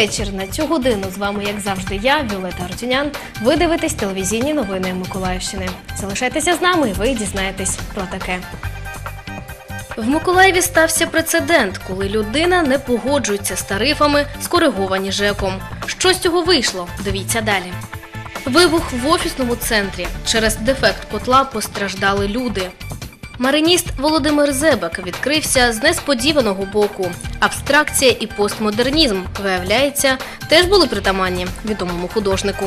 Вечір. На цю годину з вами, як завжди, я, Віолета Артюнян. Ви дивитесь телевізійні новини Миколаївщини. Залишайтеся з нами, і ви дізнаєтесь про таке. В Миколаєві стався прецедент, коли людина не погоджується з тарифами, скориговані ЖЕКом. Що з цього вийшло? Дивіться далі. Вибух в офісному центрі. Через дефект котла постраждали люди. Мариніст Володимир Зебак відкрився з несподіваного боку. Абстракція і постмодернізм, виявляється, теж були притаманні відомому художнику.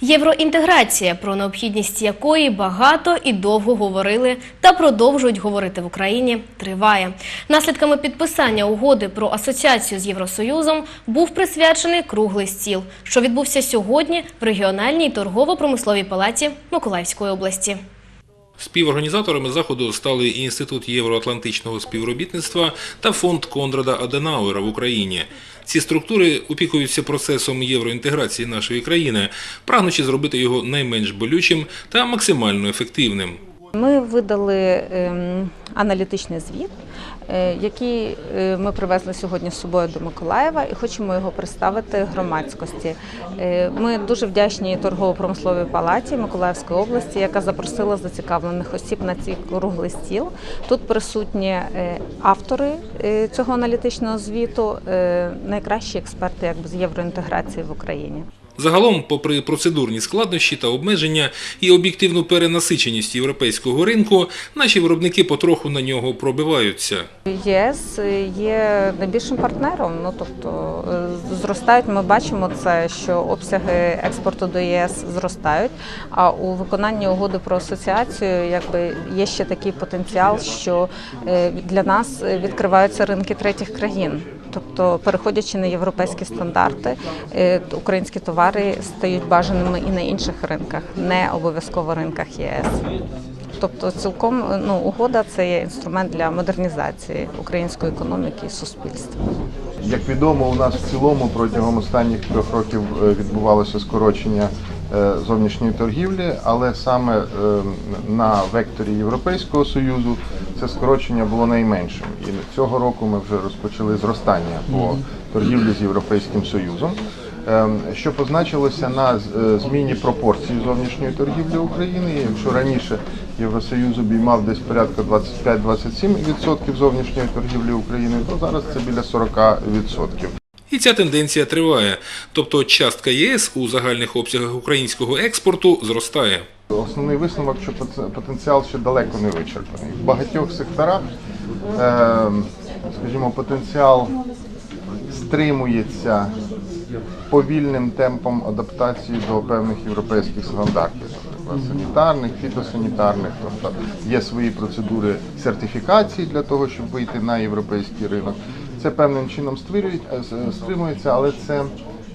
Євроінтеграція, про необхідність якої багато і довго говорили та продовжують говорити в Україні, триває. Наслідками підписання угоди про асоціацію з Євросоюзом був присвячений круглий стіл, що відбувся сьогодні в регіональній торгово-промисловій палаті Миколаївської області. Співорганізаторами заходу стали Інститут євроатлантичного співробітництва та фонд Конрада Аденауера в Україні. Ці структури опікуються процесом євроінтеграції нашої країни, прагнучи зробити його найменш болючим та максимально ефективним. Ми видали ем, аналітичний звіт, який е, ми привезли сьогодні з собою до Миколаєва і хочемо його представити громадськості. Е, Ми дуже вдячні торгово-промисловій палаті Миколаївської області, яка запросила зацікавлених осіб на цей круглий стіл. Тут присутні е, автори е, цього аналітичного звіту, е, найкращі експерти якби, з євроінтеграції в Україні. Загалом, попри процедурні складнощі та обмеження і об'єктивну перенасиченість європейського ринку, наші виробники потроху на нього пробиваються. ЄС є найбільшим партнером. Ну тобто е, зростають. Ми бачимо це, що обсяги експорту до ЄС зростають. А у виконанні угоди про асоціацію, якби є ще такий потенціал, що е, для нас відкриваються ринки третіх країн. Тобто, переходячи на європейські стандарти, е, українські товари стають бажаними і на інших ринках, не обов'язково ринках ЄС. Тобто, цілком ну угода це є інструмент для модернізації української економіки і суспільства. Як відомо, у нас в цілому протягом останніх трьох років е, відбувалося скорочення е, зовнішньої торгівлі, але саме на векторі Європейського союзу це скорочення було найменшим. І цього року ми вже розпочали зростання по торгівлі з Європейським Союзом. Ем, Що позначилося на е, зміні пропорцій зовнішньої торгівлі України. Якщо раніше Євросоюз обіймав десь порядка 25-27% зовнішньої торгівлі України, то зараз це біля 40%. І ця тенденція триває, тобто частка єС у загальних обсягах українського експорту зростає. Основний висновок, що потенціал ще далеко не вичерпаний. В багатьох секторах, ем, скажімо, потенціал стримується повільним темпом адаптації до певних європейських стандартів, наприклад, санітарних, фітосанітарних. Тобто є свої процедури сертифікації для того, щоб вийти на європейський ринок. Це певним чином е, стримується, але це,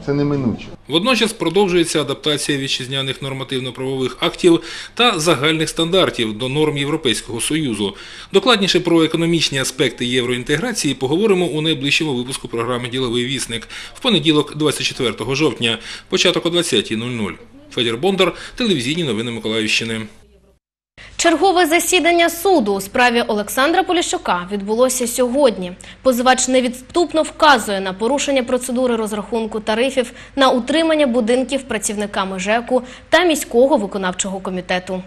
це неминуче. Водночас продовжується адаптація вітчизняних нормативно-правових актів та загальних стандартів до норм Європейського Союзу. Докладніше про економічні аспекти євроінтеграції поговоримо у найближчому випуску програми Діловий вісник в понеділок, 24 жовтня, початок о 20.00. Федір Бондар, телевізійні новини Миколаївщини. Чергове засідання суду у справі Олександра Поліщука відбулося сьогодні. Позивач невідступно вказує на порушення процедури розрахунку тарифів на утримання будинків працівниками ЖЕКу та міського виконавчого комітету.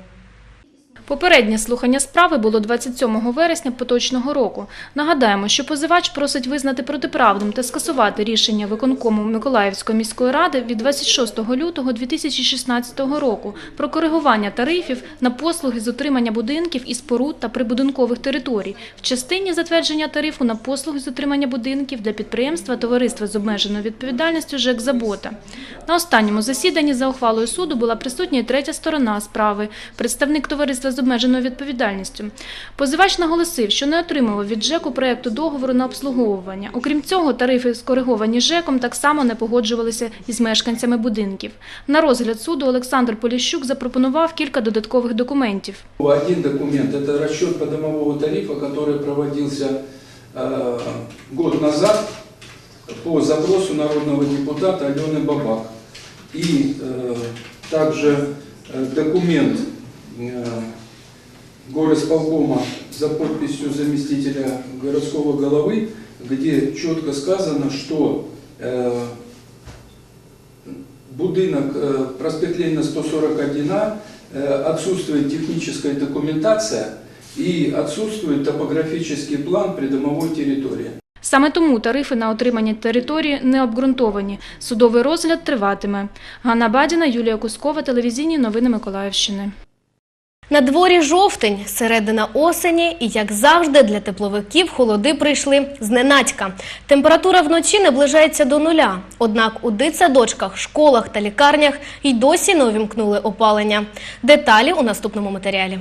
Попереднє слухання справи було 27 вересня поточного року. Нагадаємо, що позивач просить визнати протиправним та скасувати рішення виконкому Миколаївської міської ради від 26 лютого 2016 року про коригування тарифів на послуги з утримання будинків і споруд та прибудинкових територій в частині затвердження тарифу на послуги з утримання будинків для підприємства товариства з обмеженою відповідальністю ЖЕК «Забота». На останньому засіданні за ухвалою суду була присутня третя сторона справи, представник товариства з обмеженою відповідальністю. Позивач наголосив, що не отримував від ЖЕКу проєкту договору на обслуговування. Окрім цього, тарифи, скориговані ЖЕКом, так само не погоджувалися із мешканцями будинків. На розгляд суду Олександр Поліщук запропонував кілька додаткових документів. Один документ – это расчет подомового тарифа, который проводился э, год назад по запросу народного депутата Алены Бабак. И э, также э, документ э, горосполкома за подписью заместителя городского головы где четко сказано, что э, будинок э, проспект Ленина 141А э, отсутствует техническая документация и отсутствует топографический план придомовой территории. Саме тому тарифи на отримання території не обґрунтовані. Судовий розгляд триватиме. Ганна Бадіна, Юлія Кускова, телевізійні новини Миколаївщини. На дворі жовтень, середина осені, і як завжди для тепловиків холоди прийшли зненацька. Температура вночі наближається до нуля. Однак у дитсадочках, школах та лікарнях й досі не увімкнули опалення. Деталі у наступному матеріалі.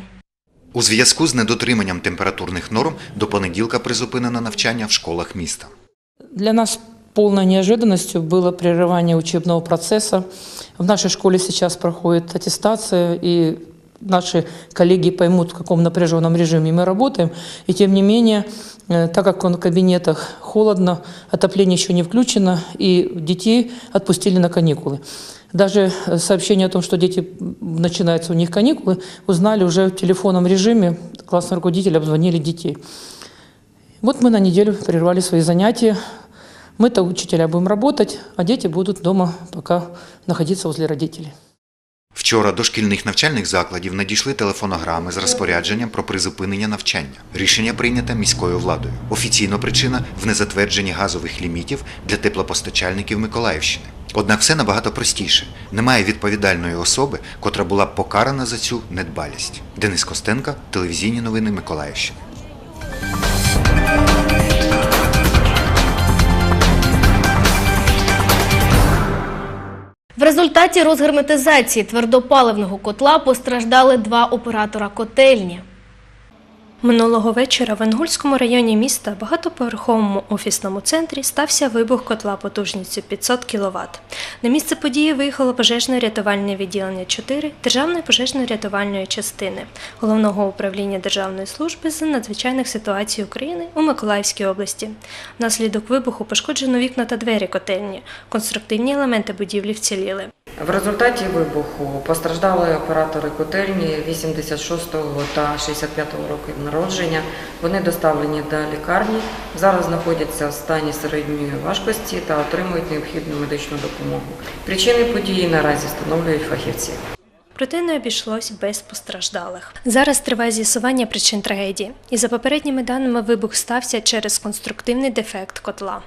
У зв'язку з недотриманням температурних норм до понеділка призупинено навчання в школах міста. Для нас полной неожиданностью было прерывание учебного процесса. В нашей школе сейчас проходит аттестация, и наши коллеги поймут, в каком напряженном режиме мы работаем. И тем не менее, э, так как в кабинетах холодно, отопление еще не включено, и детей отпустили на каникулы. Даже э, сообщение о том, что дети начинаются у них каникулы, узнали уже в телефонном режиме. Классные руководители обзвонили детей. Вот мы на неделю прервали свои занятия. Мы-то, учителя, будем работать, а дети будут дома пока находиться возле родителей. Вчора до шкільних навчальних закладів надійшли телефонограми з розпорядженням про призупинення навчання. Рішення прийнято міською владою. Офіційно причина в незатвердженні газових лімітів для теплопостачальників Миколаївщини. Однак все набагато простіше. Немає відповідальної особи, котра була покарана за цю недбалість. Денис Костенка, телевізійні новини Миколаївщини. Результаті розгерметизації твердопаливного котла постраждали два оператора котельні. Минулого вечора в Інгульському районі міста, багатоповерховому офісному центрі, стався вибух котла потужністю 500 кВт. На місце події виїхало пожежно-рятувальне відділення 4 Державної пожежно-рятувальної частини Головного управління Державної служби з надзвичайних ситуацій України у Миколаївській області. Внаслідок вибуху пошкоджено вікна та двері котельні. Конструктивні елементи будівлі вціліли. В результаті вибуху постраждали оператори котельні 86-го та 65-го років народження. Вони доставлені до лікарні. Зараз знаходяться в стані середньої важкості та отримують необхідну медичну допомогу. Причини події наразі встановлюють фахівці. Проте не обійшлось без постраждалих. Зараз триває з'ясування причин трагедії, і за попередніми даними вибух стався через конструктивний дефект котла.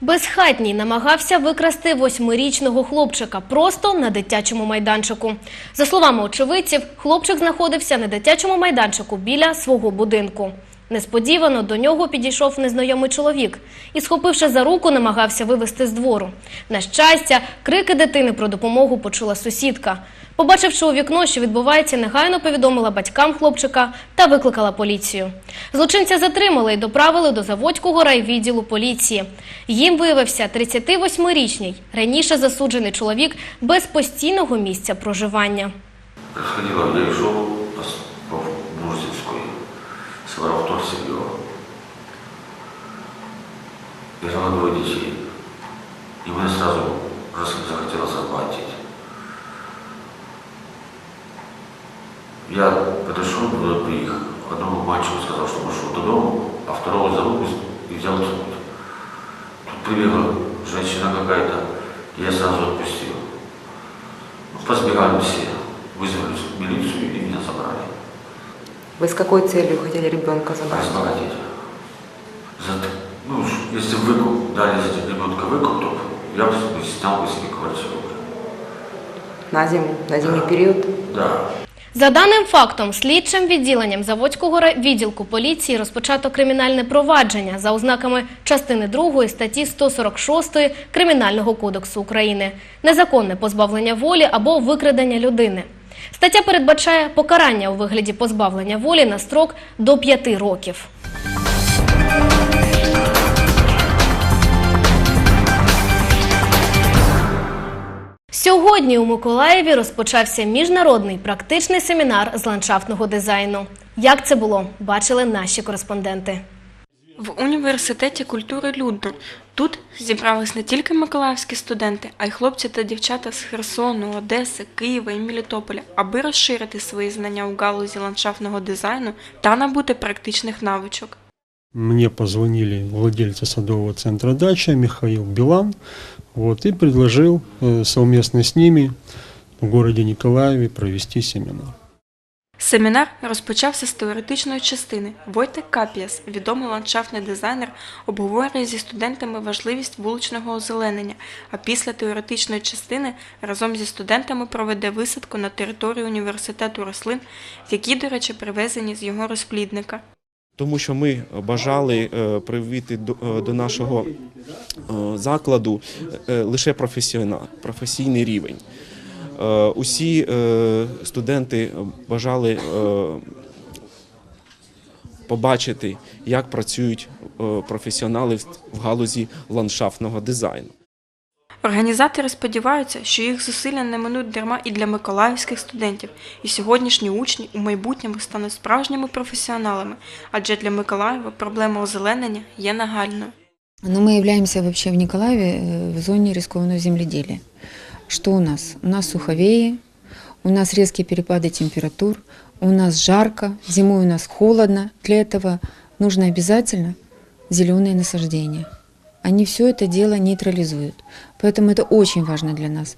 Безхатній намагався викрасти восьмирічного хлопчика просто на дитячому майданчику. За словами очевидців, хлопчик знаходився на дитячому майданчику біля свого будинку. Несподівано до нього підійшов незнайомий чоловік і, схопивши за руку, намагався вивести з двору. На щастя, крики дитини про допомогу почула сусідка. Побачивши у вікно, що відбувається, негайно повідомила батькам хлопчика та викликала поліцію. Злочинця затримали і доправили до Заводського райвідділу поліції. Їм виявився 38-річний, раніше засуджений чоловік без постійного місця проживання. Происходило, я шел с Воровтор Сергеева. Я жила двое детей. И мне сразу раз- захотелось отплатить. Я подошел к их, одному мальчику сказал, что пошел до дома, а второго за руку и взял тянуть. Тут прибегла женщина какая-то, и я сразу отпустил. Ну, Позбегали все, вызвали милицию и меня забрали. Ви з якою целью хотіли ребенка забрати? Разбогатеть. За, ну, уж если выкуп, дали за ребенка выкуп, то я бы снял бы себе квартиру. На зиму, на зимний період? Да. За даним фактом, слідчим відділенням Заводського ра- відділку поліції розпочато кримінальне провадження за ознаками частини 2 статті 146 Кримінального кодексу України незаконне позбавлення волі або викрадення людини. Стаття передбачає покарання у вигляді позбавлення волі на строк до 5 років. Сьогодні у Миколаєві розпочався міжнародний практичний семінар з ландшафтного дизайну. Як це було, бачили наші кореспонденти. В університеті культури Людно. Тут зібрались не тільки миколаївські студенти, а й хлопці та дівчата з Херсону, Одеси, Києва і Мелітополя, аби розширити свої знання у галузі ландшафтного дизайну та набути практичних навичок. Мне позвонили владельцы садового центра «Дача» Михаил Билан вот, и предложил э, совместно с ними в городе Николаеве провести семинар. Семінар розпочався з теоретичної частини. Войтек Капіас, відомий ландшафтний дизайнер, обговорює зі студентами важливість вуличного озеленення, а після теоретичної частини разом зі студентами проведе висадку на території університету рослин, які, до речі, привезені з його розплідника. тому що ми бажали е, привити до, е, нашого е, закладу лише професійний рівень. Е, Усі е, студенти бажали е, побачити, як працюють професіонали в- галузі ландшафтного дизайну. Організатори сподіваються, що їх зусилля не минуть дарма і для миколаївських студентів, і сьогоднішні учні у майбутньому стануть справжніми професіоналами, адже для Миколаєва проблема озеленення є нагальною. Но мы являемся вообще в Николаеве в зоне рискованного земледелия. Что у нас? У нас суховеи, у нас резкие перепады температур, у нас жарко, зимой у нас холодно. Для этого нужно обязательно зеленые насаждения. Они все это дело нейтрализуют. Поэтому это очень важно для нас.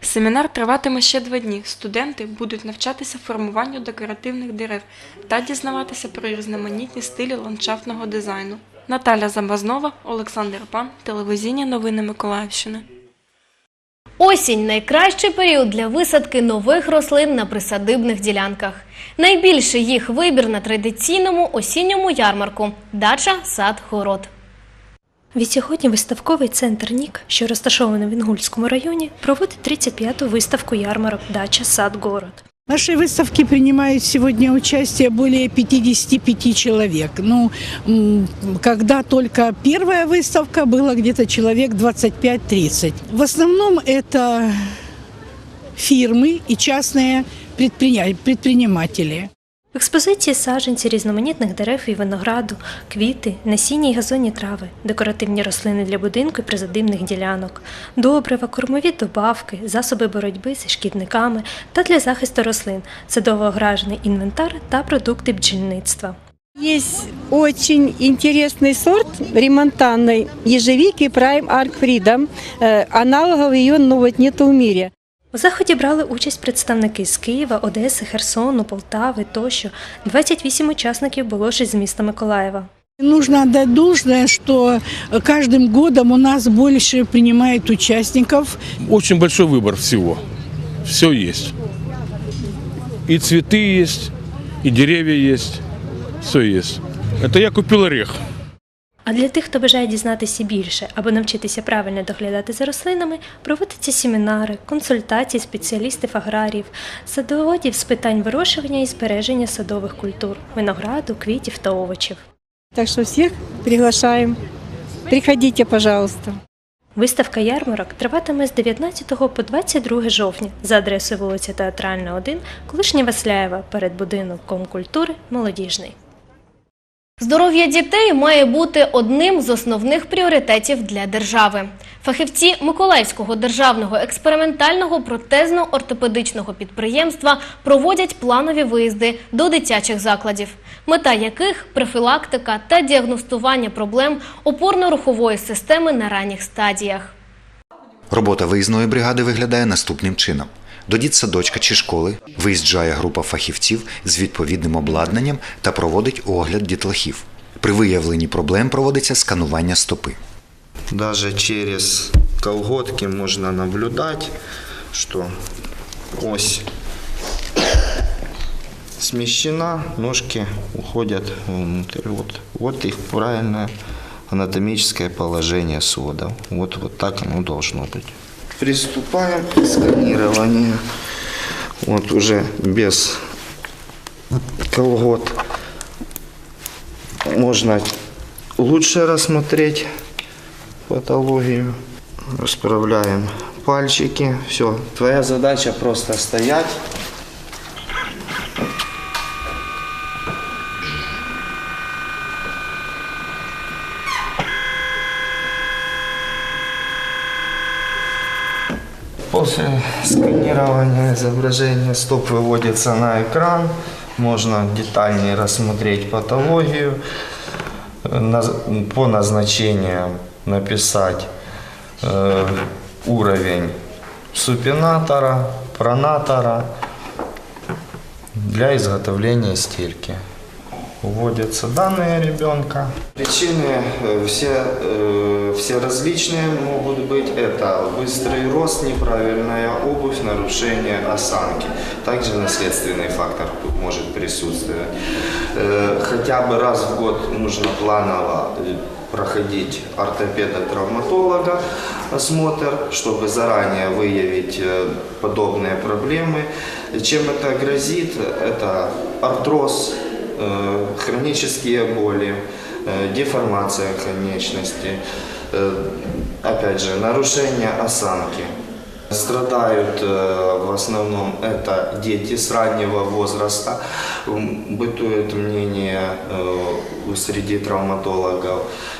Семінар триватиме ще два дні. Студенти будуть навчатися формуванню декоративних дерев та дізнаватися про різноманітні стилі ландшафтного дизайну. Наталя Замазнова, Олександр Пан, телевізійні новини Миколаївщини. Осінь найкращий період для висадки нових рослин на присадибних ділянках. Найбільший їх вибір на традиційному осінньому ярмарку дача, сад, город. Відсьогодні виставковий центр НІК, що розташований в Інгульському районі, проводить 35-ту виставку ярмарок Дача Сад Город. В нашей выставке принимают сегодня участие более 55 человек. Ну, когда только первая выставка, было где-то человек 25-30. В основном это фирмы и частные предприниматели. В експозиції саджанці різноманітних дерев і винограду, квіти, насіння й газонні трави, декоративні рослини для будинку і призадимних ділянок, добрива, кормові добавки, засоби боротьби зі шкідниками та для захисту рослин, садово-огражений інвентар та продукти бджільництва. Есть очень интересный сорт ремонтанной ежевики Prime Arc Freedom. Аналогов ее ну, вот в мире. У заході брали участь представники з Києва, Одеси, Херсону, Полтави тощо. 28 учасників було ж із міста Миколаєва. Нужно отдать должное, что каждым годом у нас больше принимает участников. Очень большой выбор всего. Все есть. И цветы есть, и деревья есть. Все есть. Это я купил орех. А для тих, хто бажає дізнатися більше або навчитися правильно доглядати за рослинами, проводяться семінари, консультації спеціалістів аграріїв, садоводів з питань вирощування і збереження садових культур, винограду, квітів та овочів. Так что всех приглашаем. Приходите, пожалуйста. Виставка ярмарок триватиме з 19 по 22 жовтня за адресою вулиця Театральна, 1, колишня Васляєва, перед будинком культури Молодіжний. Здоров'я дітей має бути одним з основних пріоритетів для держави. Фахівці Миколаївського державного експериментального протезно-ортопедичного підприємства проводять планові виїзди до дитячих закладів, мета яких профілактика та діагностування проблем опорно-рухової системи на ранніх стадіях. Робота виїзної бригади виглядає наступним чином. До дітсадочка чи школи виїжджає група фахівців з відповідним обладнанням та проводить огляд дітлахів. При виявленні проблем проводиться сканування стопи. Даже через колготки можно наблюдать, что ось смещена, ножки уходят внутрь. Вот, вот их правильное анатомическое положение сводов. Вот, вот так оно должно быть. Приступаем к сканированию. Вот уже без колгот можно лучше рассмотреть патологию. Расправляем пальчики. Все. Твоя задача просто стоять. После сканирования изображения стоп выводится на экран. Можно детальнее рассмотреть патологию. по назначениям написать э, уровень супинатора, пронатора для изготовления стельки. Вводятся данные ребенка. Причины э, все, э, все различные могут быть. Это быстрый рост, неправильная обувь, нарушение осанки. Также наследственный фактор может присутствовать. Э, Хотя бы раз в год нужно планово проходить ортопеда-травматолога осмотр, чтобы заранее выявить подобные проблемы. Чем это грозит? Это артроз, хронические боли, э, деформация конечности, э, опять же, нарушение осанки. Страдают э, в основном это дети с раннего возраста. Бытует мнение э, среди травматологов, э,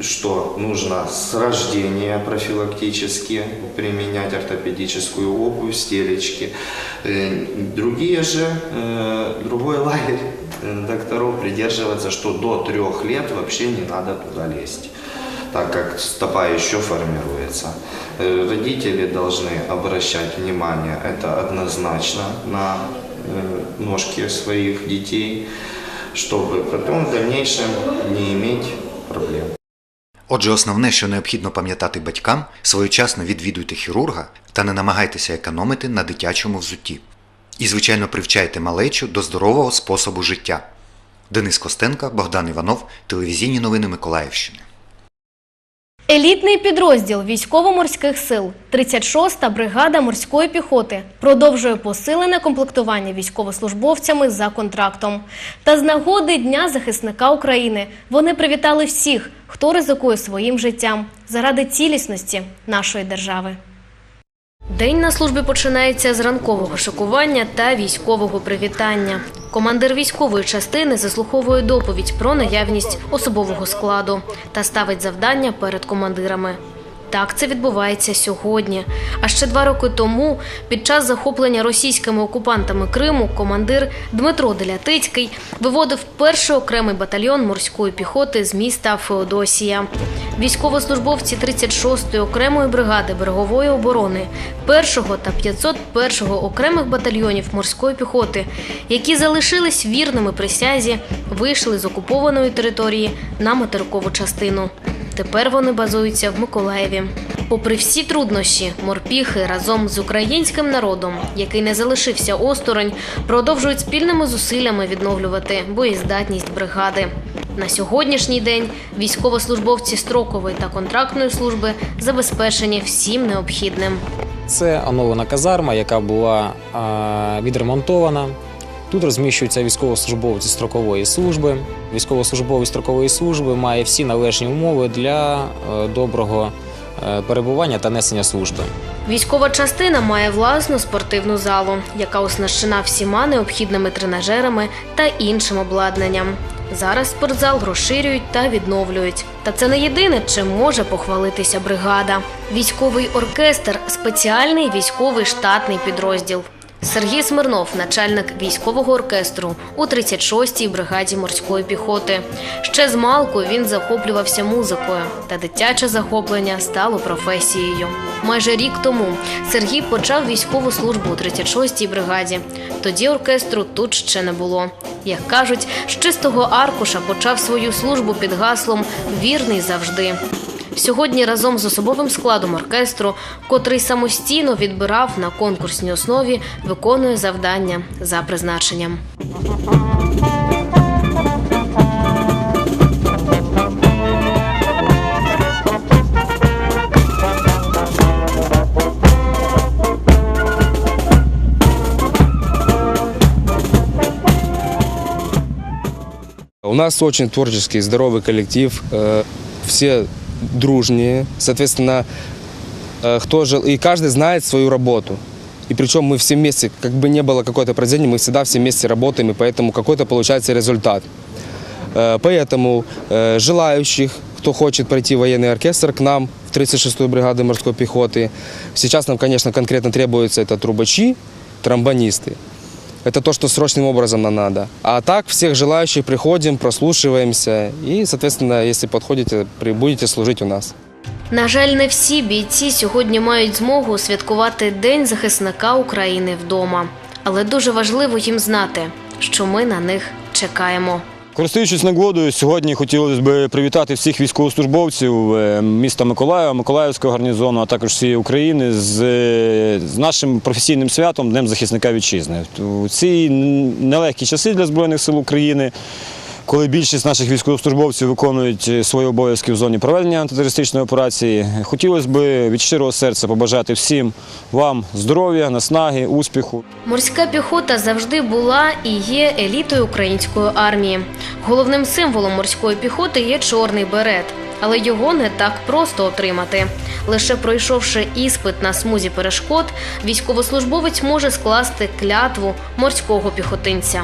что нужно с рождения профилактически применять ортопедическую обувь, стелечки. Э, Другие же, э, другой лагерь э, докторов придерживается, что до трех лет вообще не надо туда лезть так как стопа еще формируется. Э, Родители должны обращать внимание, это однозначно, на э, ножки своих детей, чтобы потом в дальнейшем не иметь проблем. Отже, основне, що необхідно пам'ятати батькам, своєчасно відвідуйте хірурга та не намагайтеся економити на дитячому взутті. І, звичайно, привчайте малечу до здорового способу життя. Денис Костенка, Богдан Іванов, телевізійні новини Миколаївщини. Елітний підрозділ військово-морських сил 36-та бригада морської піхоти продовжує посилене комплектування військовослужбовцями за контрактом. Та з нагоди Дня захисника України вони привітали всіх, хто ризикує своїм життям заради цілісності нашої держави. День на службі починається з ранкового шокування та військового привітання. Командир військової частини заслуховує доповідь про наявність особового складу та ставить завдання перед командирами. Так це відбувається сьогодні. А ще два роки тому, під час захоплення російськими окупантами Криму, командир Дмитро Делятицький виводив перший окремий батальйон морської піхоти з міста Феодосія. Військовослужбовці 36-ї окремої бригади берегової оборони, 1-го та 501-го окремих батальйонів морської піхоти, які залишились вірними присязі, вийшли з окупованої території на материкову частину. Тепер вони базуються в Миколаєві. Попри всі труднощі, морпіхи разом з українським народом, який не залишився осторонь, продовжують спільними зусиллями відновлювати боєздатність бригади. На сьогоднішній день військовослужбовці строкової та контрактної служби забезпечені всім необхідним. Це оновлена казарма, яка була відремонтована. Тут розміщуються військовослужбовці строкової служби. Військовослужбовець строкової служби має всі належні умови для е, доброго е, перебування та несення служби. Військова частина має власну спортивну залу, яка оснащена всіма необхідними тренажерами та іншим обладнанням. Зараз спортзал розширюють та відновлюють. Та це не єдине, чим може похвалитися бригада. Військовий оркестр спеціальний військовий штатний підрозділ. Сергій Смирнов, начальник військового оркестру у 36-й бригаді морської піхоти. Ще з малку він захоплювався музикою, та дитяче захоплення стало професією. Майже рік тому Сергій почав військову службу у 36-й бригаді. Тоді оркестру тут ще не було. Як кажуть, з чистого аркуша почав свою службу під гаслом Вірний завжди. Сьогодні разом з особовим складом оркестру, котрий самостійно відбирав на конкурсній основі, виконує завдання за призначенням. У нас очень творческий, здоровый коллектив, э, все дружнее, соответственно, э, кто жил, и каждый знает свою работу. И причем мы все вместе, как бы не было какое-то произведение, мы всегда все вместе работаем, и поэтому какой-то получается результат. Э, Поэтому э, желающих, кто хочет пройти в военный оркестр к нам в 36-ю бригаду морской пехоты, сейчас нам, конечно, конкретно требуются это трубачи, тромбонисты. Это то, что срочным образом нам надо. А так всех желающих приходим, прослушиваемся и, соответственно, если подходите, будете служить у нас. На жаль, не всі бійці сьогодні мають змогу святкувати День захисника України вдома. Але дуже важливо їм знати, що ми на них чекаємо. Користуючись нагодою, сьогодні хотілося б привітати всіх військовослужбовців е, міста Миколаєва, Миколаївського гарнізону, а також всієї України з, е, з нашим професійним святом Днем захисника вітчизни. У ці нелегкі часи для Збройних сил України. Коли більшість наших військовослужбовців виконують е, свої обов'язки в зоні проведення антитерористичної операції, хотілося б від щирого серця побажати всім вам здоров'я, наснаги, успіху. Морська піхота завжди була і є елітою української армії. Головним символом морської піхоти є чорний берет, але його не так просто отримати. Лише пройшовши іспит на смузі перешкод, військовослужбовець може скласти клятву морського піхотинця.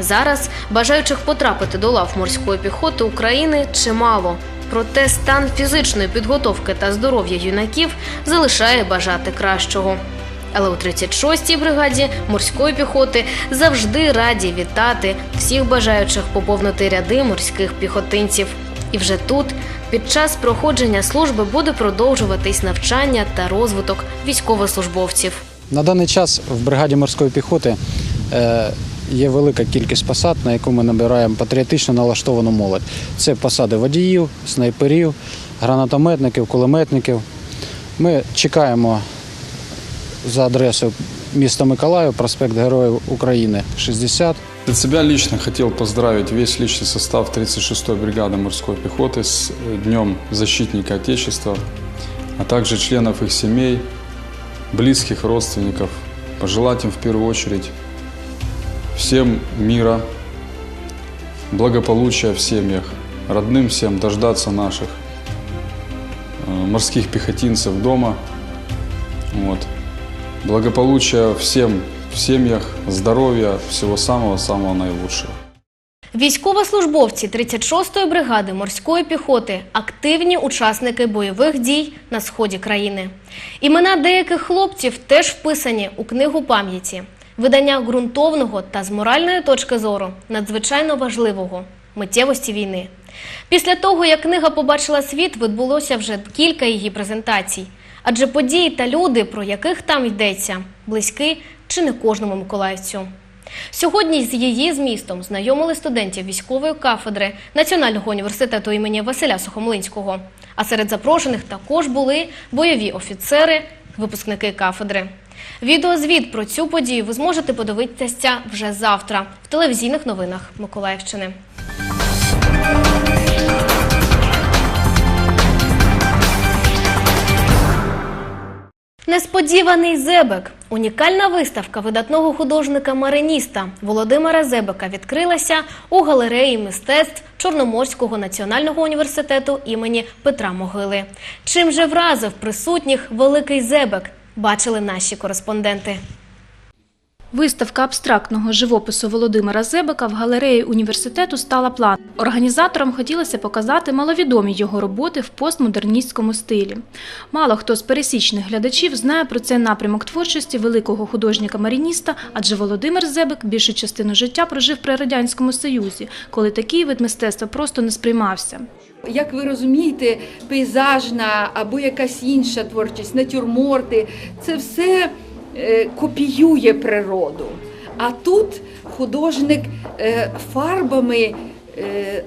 Зараз бажаючих потрапити до лав морської піхоти України чимало. Проте стан фізичної підготовки та здоров'я юнаків залишає бажати кращого. Але у 36-й бригаді морської піхоти завжди раді вітати всіх бажаючих поповнити ряди морських піхотинців. І вже тут, під час проходження служби, буде продовжуватись навчання та розвиток військовослужбовців. На даний час в бригаді морської піхоти е, є велика кількість посад, на яку ми набираємо патріотично налаштовану молодь. Це посади водіїв, снайперів, гранатометників, кулеметників. Ми чекаємо за адресою міста Миколаїв, проспект Героїв України, 60. От себя лично хотел поздравить весь личный состав 36-й бригады морской пехоты с э, Днем Защитника Отечества, а также членов их семей, близких родственников. Пожелать им в первую очередь всем мира, благополучия в семьях, родным всем дождаться наших э, морских пехотинцев дома. Вот. Благополучия всем в семьях, здоровья, всего самого-самого наилучшего. Військовослужбовці 36-ї бригади морської піхоти активні учасники бойових дій на сході країни. Імена деяких хлопців теж вписані у книгу пам'яті. Видання ґрунтовного та з моральної точки зору надзвичайно важливого миттєвості війни. Після того, як книга побачила світ, відбулося вже кілька її презентацій. Адже події та люди, про яких там йдеться, близькі чи не кожному миколаївцю. Сьогодні з її змістом знайомили студентів військової кафедри Національного університету імені Василя Сухомлинського. А серед запрошених також були бойові офіцери, випускники кафедри. Відеозвіт про цю подію ви зможете подивитися вже завтра в телевізійних новинах Миколаївщини. Несподіваний зебек. Унікальна виставка видатного художника-мариніста Володимира Зебека відкрилася у галереї мистецтв Чорноморського національного університету імені Петра Могили. Чим же вразив присутніх великий зебек, бачили наші кореспонденти. Виставка абстрактного живопису Володимира Зебека в галереї університету стала план. Організаторам хотілося показати маловідомі його роботи в постмодерністському стилі. Мало хто з пересічних глядачів знає про цей напрямок творчості великого художника-марініста, адже Володимир Зебек більшу частину життя прожив при радянському союзі, коли такий вид мистецтва просто не сприймався. Як ви розумієте, пейзажна або якась інша творчість, натюрморти це все е, копіює природу. А тут художник е, фарбами е,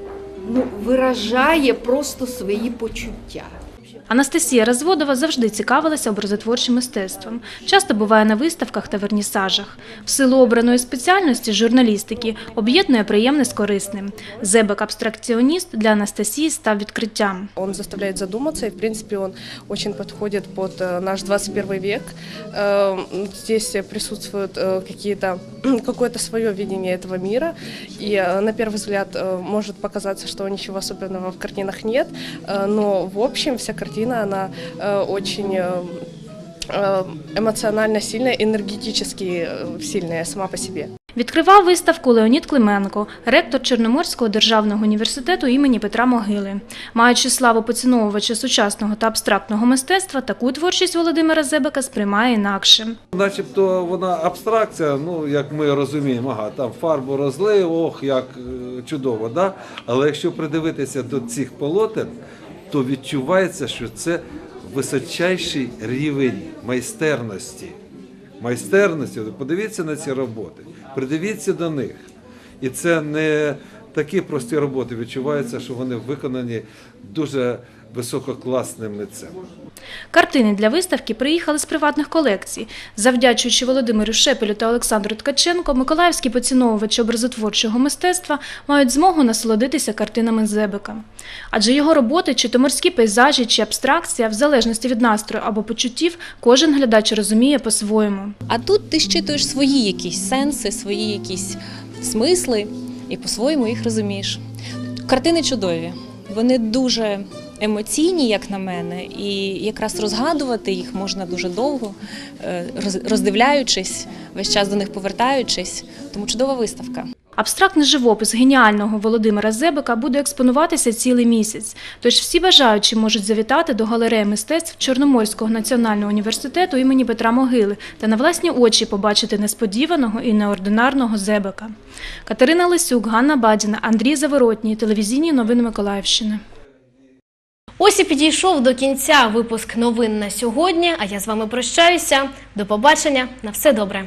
ну, виражає просто свої почуття. Анастасія Розводова завжди цікавилася образотворчим мистецтвом. Часто буває на виставках та вернісажах. В силу обраної спеціальності журналістики об'єднує приємне з корисним. Зебек-абстракціоніст для Анастасії став відкриттям. Он заставляет задуматься, и, в принципе, он очень подходит под э, наш 21 век. Э, Здесь присутствуют э, какие-то, какое-то свое видение этого мира, и э, на первый взгляд э, может показаться, что ничего особенного в картинах нет, э, но в общем вся картина, она э, очень э, э, эмоционально сильная, энергетически э, сильная сама по себе. Відкривав виставку Леонід Клименко, ректор Чорноморського державного університету імені Петра Могили. Маючи славу поціновувача сучасного та абстрактного мистецтва, таку творчість Володимира Зебека сприймає інакше. Начебто вона абстракція, ну як ми розуміємо, ага, там фарбу розлив, ох, як е, чудово, да? але якщо придивитися до цих полотен, то відчувається, що це височайший рівень майстерності. Майстерності, подивіться на ці роботи, придивіться до них. І це не такі прості роботи. Відчувається, що вони виконані дуже висококласним митцем. Картини для виставки приїхали з приватних колекцій. Завдячуючи Володимиру Шепелю та Олександру Ткаченко, миколаївські поціновувачі образотворчого мистецтва мають змогу насолодитися картинами Зебека. Адже його роботи, чи то морські пейзажі, чи абстракція, в залежності від настрою або почуттів, кожен глядач розуміє по-своєму. А тут ти щитуєш свої якісь сенси, свої якісь смисли і по-своєму їх розумієш. Картини чудові, вони дуже емоційні, як на мене, і якраз розгадувати їх можна дуже довго, е, роздивляючись, весь час до них повертаючись. Тому чудова виставка. Абстрактний живопис геніального Володимира Зебека буде експонуватися цілий місяць. Тож всі бажаючі можуть завітати до галереї мистецтв Чорноморського національного університету імені Петра Могили та на власні очі побачити несподіваного і неординарного Зебека. Катерина Лисюк, Ганна Бадіна, Андрій Заворотній, телевізійні новини Миколаївщини. Ось і підійшов до кінця випуск новин на сьогодні. А я з вами прощаюся. До побачення. На все добре.